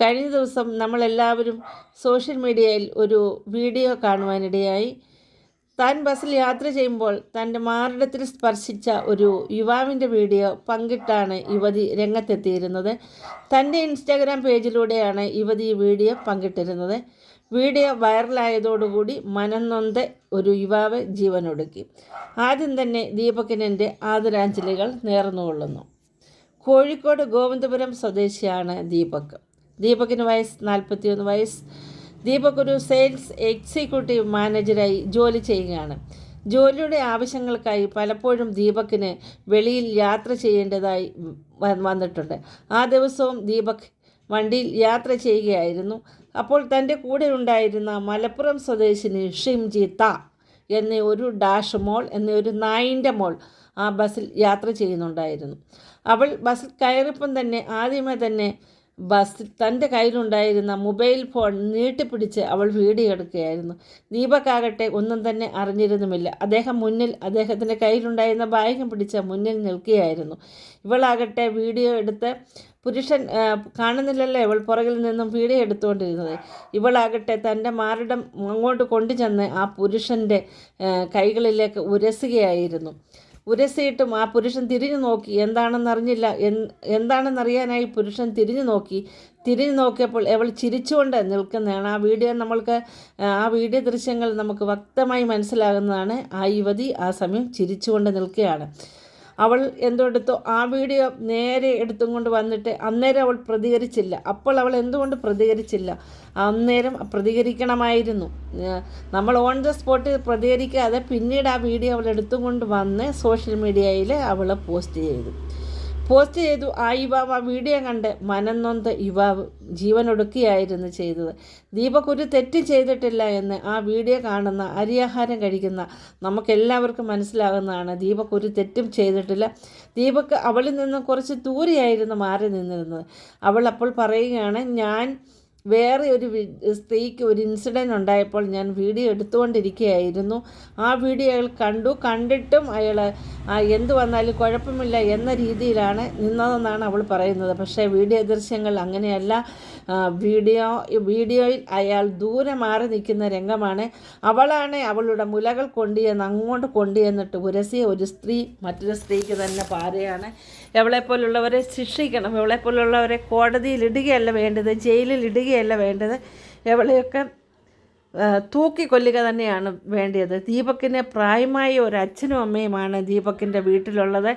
കഴിഞ്ഞ ദിവസം നമ്മളെല്ലാവരും സോഷ്യൽ മീഡിയയിൽ ഒരു വീഡിയോ കാണുവാനിടയായി. താൻ ബസ്സിൽ യാത്ര ചെയ്യുമ്പോൾ തന്റെ മാറിടത്തിൽ സ്പർശിച്ച ഒരു യുവാവിന്റെ വീഡിയോ പങ്കിട്ടാണ് യുവതി രംഗത്തെത്തിയിരുന്നത്. തന്റെ ഇൻസ്റ്റാഗ്രാം പേജിലൂടെയാണ് യുവതി ഈ വീഡിയോ പങ്കിട്ടിരുന്നത്. വീഡിയോ വൈറലായതോടുകൂടി മനംനൊന്ത ഒരു യുവാവ് ജീവനൊടുക്കി. ആദ്യം തന്നെ ദീപകിനെന്റെ ആദരാഞ്ജലികൾ നേർന്നുകൊള്ളുന്നു. കോഴിക്കോട് ഗോവിന്ദപുരം സ്വദേശിയാണ് ദീപക്. ദീപകിന് വയസ്സ് നാൽപ്പത്തിയൊന്ന് വയസ്സ്. ദീപക് ഒരു സെയിൽസ് എക്സിക്യൂട്ടീവ് മാനേജരായി ജോലി ചെയ്യുകയാണ്. ജോലിയുടെ ആവശ്യങ്ങൾക്കായി പലപ്പോഴും ദീപകിന് വെളിയിൽ യാത്ര ചെയ്യേണ്ടതായി വന്നിട്ടുണ്ട്. ആ ദിവസവും ദീപക് വണ്ടിയിൽ യാത്ര ചെയ്യുകയായിരുന്നു. അപ്പോൾ തന്റെ കൂടെ ഉണ്ടായിരുന്ന മലപ്പുറം സ്വദേശിനി ഷിംജി ത എന്ന ഒരു ഡാഷ് മോൾ എന്ന ഒരു നായിന്റെ മോൾ ആ ബസ്സിൽ യാത്ര ചെയ്യുന്നുണ്ടായിരുന്നു. അവൾ ബസ്സിൽ കയറിപ്പം തന്നെ ആദ്യമേ തന്നെ ബസ്സിൽ തന്റെ കയ്യിലുണ്ടായിരുന്ന മൊബൈൽ ഫോൺ നീട്ടിപ്പിടിച്ച് അവൾ വീടിയെടുക്കുകയായിരുന്നു ദീപക്കാകട്ടെ ഒന്നും തന്നെ അറിഞ്ഞിരുന്നുമില്ല. അദ്ദേഹം മുന്നിൽ അദ്ദേഹത്തിന്റെ കയ്യിലുണ്ടായിരുന്ന ബാഗും പിടിച്ച് മുന്നിൽ നിൽക്കുകയായിരുന്നു. ഇവളാകട്ടെ വീഡിയോ എടുത്ത് പുരുഷൻ കാണുന്നില്ലല്ലോ ഇവൾ പുറകിൽ നിന്നും വീഡിയോ എടുത്തുകൊണ്ടിരുന്നത്. ഇവളാകട്ടെ തന്റെ മാറിടം അങ്ങോട്ട് കൊണ്ടുചെന്ന് ആ പുരുഷന്റെ കൈകളിലേക്ക് ഉരസുകയായിരുന്നു. ഉരസിയിട്ടും ആ പുരുഷൻ തിരിഞ്ഞു നോക്കി. എന്താണെന്നറിഞ്ഞില്ല. എന്താണെന്നറിയാനായി പുരുഷൻ തിരിഞ്ഞു നോക്കി. തിരിഞ്ഞു നോക്കിയപ്പോൾ അവൾ ചിരിച്ചുകൊണ്ട് നിൽക്കുന്നതാണ്. ആ വീഡിയോ നമ്മൾക്ക് ആ വീഡിയോ ദൃശ്യങ്ങൾ നമുക്ക് വ്യക്തമായി മനസ്സിലാകുന്നതാണ്. ആ യുവതി ആ സമയം ചിരിച്ചുകൊണ്ട് നിൽക്കുകയാണ്. അവൾ എന്തെടുത്തോ ആ വീഡിയോ നേരെ എടുത്തും കൊണ്ട് വന്നിട്ട് അന്നേരം അവൾ പ്രതികരിച്ചില്ല. അപ്പോൾ അവൾ എന്തുകൊണ്ട് പ്രതികരിച്ചില്ല? അന്നേരം പ്രതികരിക്കണമായിരുന്നു. നമ്മൾ ഓൺ ദ സ്പോട്ട് പ്രതികരിക്കാതെ പിന്നീട് ആ വീഡിയോ അവൾ എടുത്തും കൊണ്ട് വന്ന് സോഷ്യൽ മീഡിയയിൽ അവൾ പോസ്റ്റ് ചെയ്തു. പോസ്റ്റ് ചെയ്തു ആ യുവാവ് ആ വീഡിയോ കണ്ട് മനംനൊന്ത് യുവാവ് ജീവനൊടുക്കിയായിരുന്നു ചെയ്തത്. ദീപക് ഒരു തെറ്റ് ചെയ്തിട്ടില്ല എന്ന് ആ വീഡിയോ കാണുന്ന അരിയാഹാരം കഴിക്കുന്ന നമുക്കെല്ലാവർക്കും മനസ്സിലാകുന്നതാണ്. ദീപക് ഒരു തെറ്റും ചെയ്തിട്ടില്ല. ദീപക് അവളിൽ നിന്ന് കുറച്ച് ദൂരെയായിരുന്നു മാറി നിന്നിരുന്നത്. അവൾ അപ്പോൾ പറയുകയാണ് ഞാൻ വേറെ ഒരു സ്ത്രീക്ക് ഒരു ഇൻസിഡന്റ് ഉണ്ടായപ്പോൾ ഞാൻ വീഡിയോ എടുത്തുകൊണ്ടിരിക്കുകയായിരുന്നു. ആ വീഡിയോ അയാൾ കണ്ടു. കണ്ടിട്ടും അയാൾ എന്ത് വന്നാലും കുഴപ്പമില്ല എന്ന രീതിയിലാണ് നിന്നതെന്നാണ് അവൾ പറയുന്നത്. പക്ഷേ വീഡിയോ ദൃശ്യങ്ങൾ അങ്ങനെയല്ല. ആ, വീഡിയോ വീഡിയോയിൽ അയാൾ ദൂരെ മാറി നിൽക്കുന്ന രംഗമാണ്. അവളാണ് അവളുടെ മുലകൾ കൊണ്ടുചെന്ന് അങ്ങോട്ട് കൊണ്ടുചെന്നിട്ട് ഉരസിയ ഒരു സ്ത്രീ മറ്റൊരു സ്ത്രീക്ക് തന്നെ പാരയാണ് എവളെപ്പോലുള്ളവരെ ശിക്ഷിക്കണം. എവളെപ്പോലുള്ളവരെ കോടതിയിൽ ഇടുകയല്ല വേണ്ടത് ജയിലിൽ ഇടുകയല്ല വേണ്ടത്. എവളെയൊക്കെ തൂക്കിക്കൊല്ലുക തന്നെയാണ് വേണ്ടത് ദീപക്കിന് പ്രായമായ ഒരു അച്ഛനും അമ്മയുമാണ് ദീപക്കിന്റെ വീട്ടിലുള്ളത്.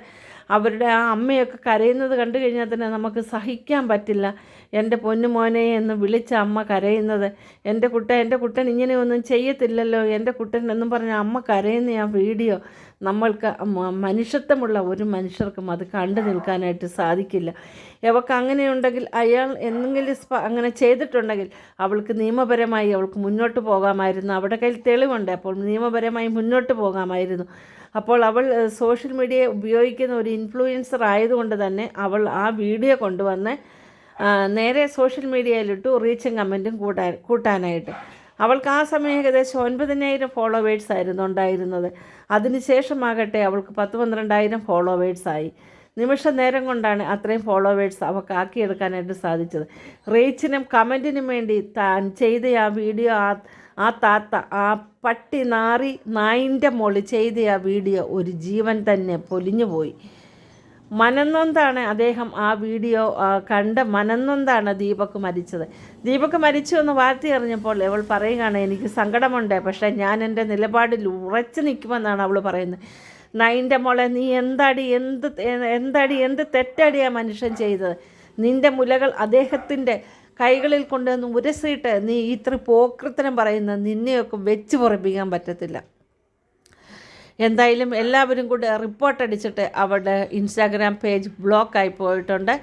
അവരുടെ ആ അമ്മയൊക്കെ കരയുന്നത് കണ്ടു കഴിഞ്ഞാൽ തന്നെ നമുക്ക് സഹിക്കാൻ പറ്റില്ല. എന്റെ പൊന്നുമോനെ എന്ന് വിളിച്ച അമ്മ കരയുന്നത്. എന്റെ കുട്ടൻ എന്റെ കുട്ടൻ ഇങ്ങനെയൊന്നും ചെയ്യത്തില്ലല്ലോ. എന്റെ കുട്ടൻ എന്നും പറഞ്ഞ അമ്മ കരയുന്ന ആ വീഡിയോ നമ്മൾക്ക് മനുഷ്യത്വമുള്ള ഒരു മനുഷ്യർക്കും അത് കണ്ടു നിൽക്കാനായിട്ട് സാധിക്കില്ല. അവൾക്ക് അങ്ങനെയുണ്ടെങ്കിൽ അയാൾ എന്തെങ്കിലും അങ്ങനെ ചെയ്തിട്ടുണ്ടെങ്കിൽ അവൾക്ക് നിയമപരമായി അവൾക്ക് മുന്നോട്ട് പോകാമായിരുന്നു. അവിടെ കയ്യിൽ തെളിവുണ്ട്. അപ്പോൾ നിയമപരമായി മുന്നോട്ട് പോകാമായിരുന്നു. അപ്പോൾ അവൾ സോഷ്യൽ മീഡിയ ഉപയോഗിക്കുന്ന ഒരു ഇൻഫ്ലുവൻസർ ആയതുകൊണ്ട് തന്നെ അവൾ ആ വീഡിയോ കൊണ്ടുവന്ന് നേരെ സോഷ്യൽ മീഡിയയിലിട്ടു റീച്ചും കമന്റും കൂട്ടാൻ കൂട്ടാനായിട്ട്. അവൾക്ക് ആ സമയം ഏകദേശം ഒൻപതിനായിരം ഫോളോവേഴ്സ് ആയിരുന്നു ഉണ്ടായിരുന്നത്. അതിനുശേഷമാകട്ടെ അവൾക്ക് പത്ത് പന്ത്രണ്ടായിരം ഫോളോവേഴ്സായി നിമിഷ നേരം കൊണ്ടാണ് അത്രയും ഫോളോവേഴ്സ് അവൾക്ക് ആക്കിയെടുക്കാനായിട്ട് സാധിച്ചത്. റീച്ചിനും കമന്റിനും വേണ്ടി താൻ ചെയ്ത ആ വീഡിയോ ആ താത്ത ആ പട്ടി നാറി നായിന്റെ മോൾ ചെയ്ത ആ വീഡിയോ ഒരു ജീവൻ തന്നെ പൊലിഞ്ഞു പോയി മനന്നൊന്താണ് അദ്ദേഹം ആ വീഡിയോ കണ്ട മനന്നൊന്താണ് ദീപക് മരിച്ചത്? ദീപക് മരിച്ചു എന്ന് വാർത്ത അറിഞ്ഞപ്പോൾ അവൾ പറയുകയാണ് എനിക്ക് സങ്കടമുണ്ട് പക്ഷേ ഞാൻ എന്റെ നിലപാടിൽ ഉറച്ചു നിൽക്കുമെന്നാണ് അവൾ പറയുന്നത്. നൈന്റെ മോളെ നീ എന്താടി എന്ത് എന്താടി എന്ത് തെറ്റടിയാണ് മനുഷ്യൻ ചെയ്തത്? നിന്റെ മുലകൾ അദ്ദേഹത്തിന്റെ കൈകളിൽ കൊണ്ടുവന്ന് ഉരസിയിട്ട് നീ ഇത്ര പോക്രത്തനം പറയുന്ന നിന്നെയൊക്കെ വെച്ച് പുറപ്പിക്കാൻ പറ്റത്തില്ല. എന്തായാലും എല്ലാവരും കൂടെ റിപ്പോർട്ട് അടിച്ചിട്ട് അവരുടെ ഇൻസ്റ്റാഗ്രാം പേജ് ബ്ലോക്കായി പോയിട്ടുണ്ട്.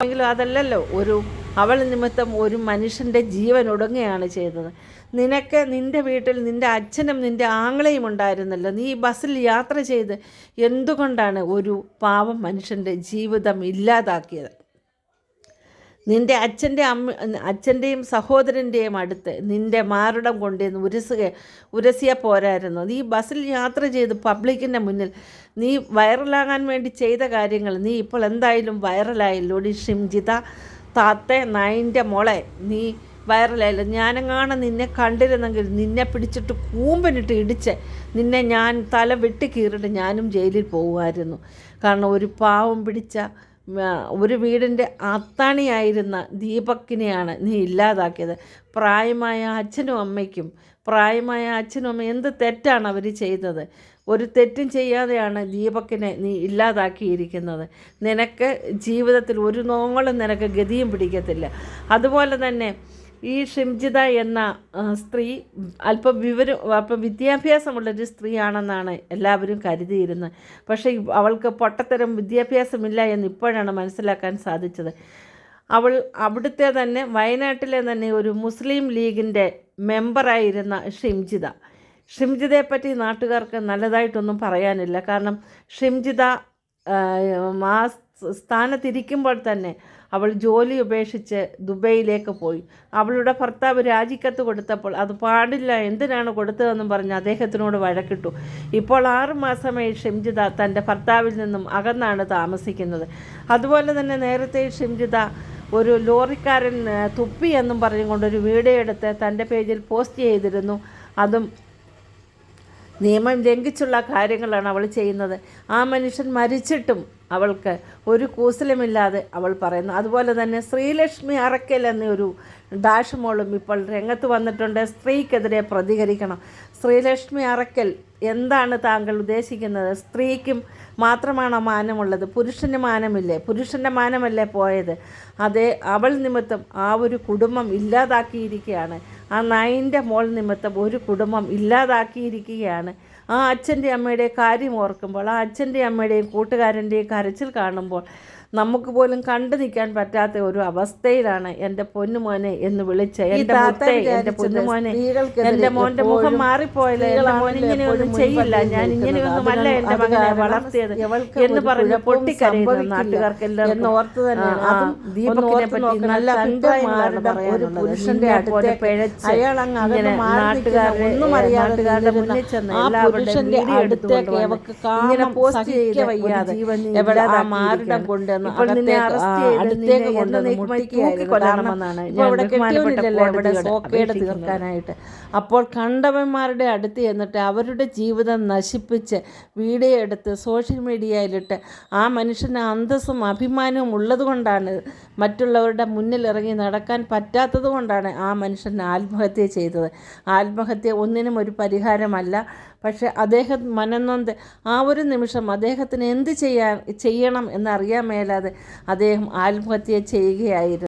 എങ്കിലും അതല്ലല്ലോ ഒരു അവൾ നിമിത്തം ഒരു മനുഷ്യന്റെ ജീവൻ ഒടുങ്ങുകയാണ് ചെയ്തത്. നിനക്ക് നിന്റെ വീട്ടിൽ നിന്റെ അച്ഛനും നിന്റെ ആങ്ങളെയും ഉണ്ടായിരുന്നല്ലോ. നീ ഈ ബസ്സിൽ യാത്ര ചെയ്ത് എന്തുകൊണ്ടാണ് ഒരു പാവം മനുഷ്യന്റെ ജീവിതം ഇല്ലാതാക്കിയത്? നിന്റെ അച്ഛന്റെ അമ്മ അച്ഛന്റെയും സഹോദരന്റെയും അടുത്ത് നിന്റെ മാറിടം കൊണ്ടുവന്ന് ഉരസുക ഉരസിയ പോരായിരുന്നു. നീ ബസ്സിൽ യാത്ര ചെയ്ത് പബ്ലിക്കിന്റെ മുന്നിൽ നീ വൈറലാകാൻ വേണ്ടി ചെയ്ത കാര്യങ്ങൾ നീ ഇപ്പോൾ എന്തായാലും വൈറലായല്ലോടി ഷിംജിത താത്ത നൈന്റെ മോളെ നീ വൈറലായില്ല. ഞാനെങ്ങാണ് നിന്നെ കണ്ടിരുന്നെങ്കിൽ നിന്നെ പിടിച്ചിട്ട് കൂമ്പനിട്ട് ഇടിച്ച് നിന്നെ ഞാൻ തല വെട്ടി കീറിട്ട് ഞാനും ജയിലിൽ പോകുമായിരുന്നു. കാരണം ഒരു പാവം പിടിച്ച ഒരു വീടിന്റെ അത്താണിയായിരുന്ന ദീപക്കിനെയാണ് നീ ഇല്ലാതാക്കിയത്. പ്രായമായ അച്ഛനും അമ്മയ്ക്കും പ്രായമായ അച്ഛനും അമ്മയും എന്ത് തെറ്റാണ് അവർ ചെയ്തത്? ഒരു തെറ്റും ചെയ്യാതെയാണ് ദീപക്കിനെ നീ ഇല്ലാതാക്കിയിരിക്കുന്നത്. നിനക്ക് ജീവിതത്തിൽ ഒരു നോങ്ങളും നിനക്ക് ഗതിയും പിടിക്കത്തില്ല. അതുപോലെ തന്നെ ഈ ഷിംജിത എന്ന സ്ത്രീ അല്പം വിവരം അല്പം വിദ്യാഭ്യാസമുള്ളൊരു സ്ത്രീയാണെന്നാണ് എല്ലാവരും കരുതിയിരുന്നത്. പക്ഷേ അവൾക്ക് പൊട്ടത്തരം വിദ്യാഭ്യാസമില്ല എന്ന് ഇപ്പോഴാണ് മനസ്സിലാക്കാൻ സാധിച്ചത്. അവൾ അവിടുത്തെ തന്നെ വയനാട്ടിലെ തന്നെ ഒരു മുസ്ലിം ലീഗിന്റെ മെമ്പറായിരുന്ന ഷിംജിത. ഷിംജിതയെ പറ്റി നാട്ടുകാർക്ക് നല്ലതായിട്ടൊന്നും പറയാനില്ല. കാരണം ഷിംജിത ആ സ്ഥാനത്തിരിക്കുമ്പോൾ തന്നെ അവൾ ജോലി ഉപേക്ഷിച്ച് ദുബൈയിലേക്ക് പോയി. അവളുടെ ഭർത്താവ് രാജിക്കത്ത് കൊടുത്തപ്പോൾ അത് പാടില്ല എന്തിനാണ് കൊടുത്തതെന്നും പറഞ്ഞ് അദ്ദേഹത്തിനോട് വഴക്കിട്ടു. ഇപ്പോൾ ആറ് മാസമായി ഷിംജിത തന്റെ ഭർത്താവിൽ നിന്നും അകന്നാണ് താമസിക്കുന്നത്. അതുപോലെ തന്നെ നേരത്തെ ഷിംജിത ഒരു ലോറിക്കാരൻ തുപ്പി എന്നും പറഞ്ഞുകൊണ്ടൊരു വീഡിയോ എടുത്ത് തന്റെ പേജിൽ പോസ്റ്റ് ചെയ്തിരുന്നു. അതും നിയമം ലംഘിച്ചുള്ള കാര്യങ്ങളാണ് അവൾ ചെയ്യുന്നത്. ആ മനുഷ്യൻ മരിച്ചിട്ടും അവൾക്ക് ഒരു കൂസലുമില്ലാതെ അവൾ പറയുന്നു. അതുപോലെ തന്നെ ശ്രീലക്ഷ്മി അറക്കൽ എന്നൊരു ഡാഷ് മോളും ഇപ്പോൾ രംഗത്ത് വന്നിട്ടുണ്ട്. സ്ത്രീക്കെതിരെ പ്രതികരിക്കണം. ശ്രീലക്ഷ്മി അറക്കൽ എന്താണ് താങ്കൾ ഉദ്ദേശിക്കുന്നത്? സ്ത്രീക്കും മാത്രമാണോ മാനമുള്ളത്? പുരുഷന് മാനമില്ലേ? പുരുഷന്റെ മാനമല്ലേ പോയത്? അതേ അവൾ നിമിത്തം ആ ഒരു കുടുംബം ഇല്ലാതാക്കിയിരിക്കുകയാണ്. ആ നായിന്റെ മോൾ നിമിത്തം ഒരു കുടുംബം ഇല്ലാതാക്കിയിരിക്കുകയാണ്. ആ അച്ഛന്റെ അമ്മയുടെ കാര്യം ഓർക്കുമ്പോൾ ആ അച്ഛന്റെ അമ്മയുടെയും കൂട്ടുകാരന്റെയും കരച്ചിൽ കാണുമ്പോൾ നമുക്ക് പോലും കണ്ടു നിൽക്കാൻ പറ്റാത്ത ഒരു അവസ്ഥയിലാണ് എന്റെ പൊന്നുമോനെ എന്ന് വിളിച്ച എന്റെ മുത്തേ എന്റെ പൊന്നുമോനെ. എന്റെ മോന്റെ മുഖം മാറിപ്പോയല്ലേ എന്റെ മോൻ ഇങ്ങനെയൊന്നും ചെയ്യില്ല. ഞാൻ ഇങ്ങനെയൊന്നുമല്ല എന്റെ മകനെ വളർത്തിയത് എന്ന് പറഞ്ഞ് പൊട്ടിക്കരയുന്നു നാട്ടുകാർക്കെല്ലാം ഓർത്ത് തന്നെയാണ്. അതും ദീപകിനെ പറ്റി നല്ല അഭിപ്രായങ്ങളാണ് ഒരു പുരുഷന്റെ അടുത്ത് പിഴച്ച് അയാൾ അങ്ങ് നാട്ടുകാരെ ഒന്നും അറിയാതെ മുന്നിൽ ചെന്ന് എല്ലാവരുടെ അടുത്തേക്ക് ഇങ്ങനെ പോസ്റ്റ് ചെയ്ത് വയ്യാതെ എവിടെ ആ മാറിടം കൊണ്ടുവന്ന് അടുത്തേക്ക് കൊണ്ടുവന്ന് ഞാൻ ബഹുമാനപ്പെട്ട തീർക്കാനായിട്ട്. അപ്പോൾ കണ്ടവന്മാരുടെ അടുത്ത് ചെന്നിട്ട് അവരുടെ ജീവിതം നശിപ്പിച്ച് വീഡിയോ എടുത്ത് സോഷ്യൽ മീഡിയയിലിട്ട് ആ മനുഷ്യന് അന്തസ്സും അഭിമാനവും ഉള്ളതുകൊണ്ടാണ് മറ്റുള്ളവരുടെ മുന്നിൽ ഇറങ്ങി നടക്കാൻ പറ്റാത്തത് കൊണ്ടാണ് ആ മനുഷ്യൻ ആത്മഹത്യ ചെയ്തത്. ആത്മഹത്യ ഒന്നിനും ഒരു പരിഹാരമല്ല. പക്ഷെ അദ്ദേഹം മനന്നൊന്ത് ആ ഒരു നിമിഷം അദ്ദേഹത്തിന് എന്ത് ചെയ്യാൻ ചെയ്യണം എന്നറിയാൻ മേലാതെ അദ്ദേഹം ആത്മഹത്യ ചെയ്യുകയായിരുന്നു.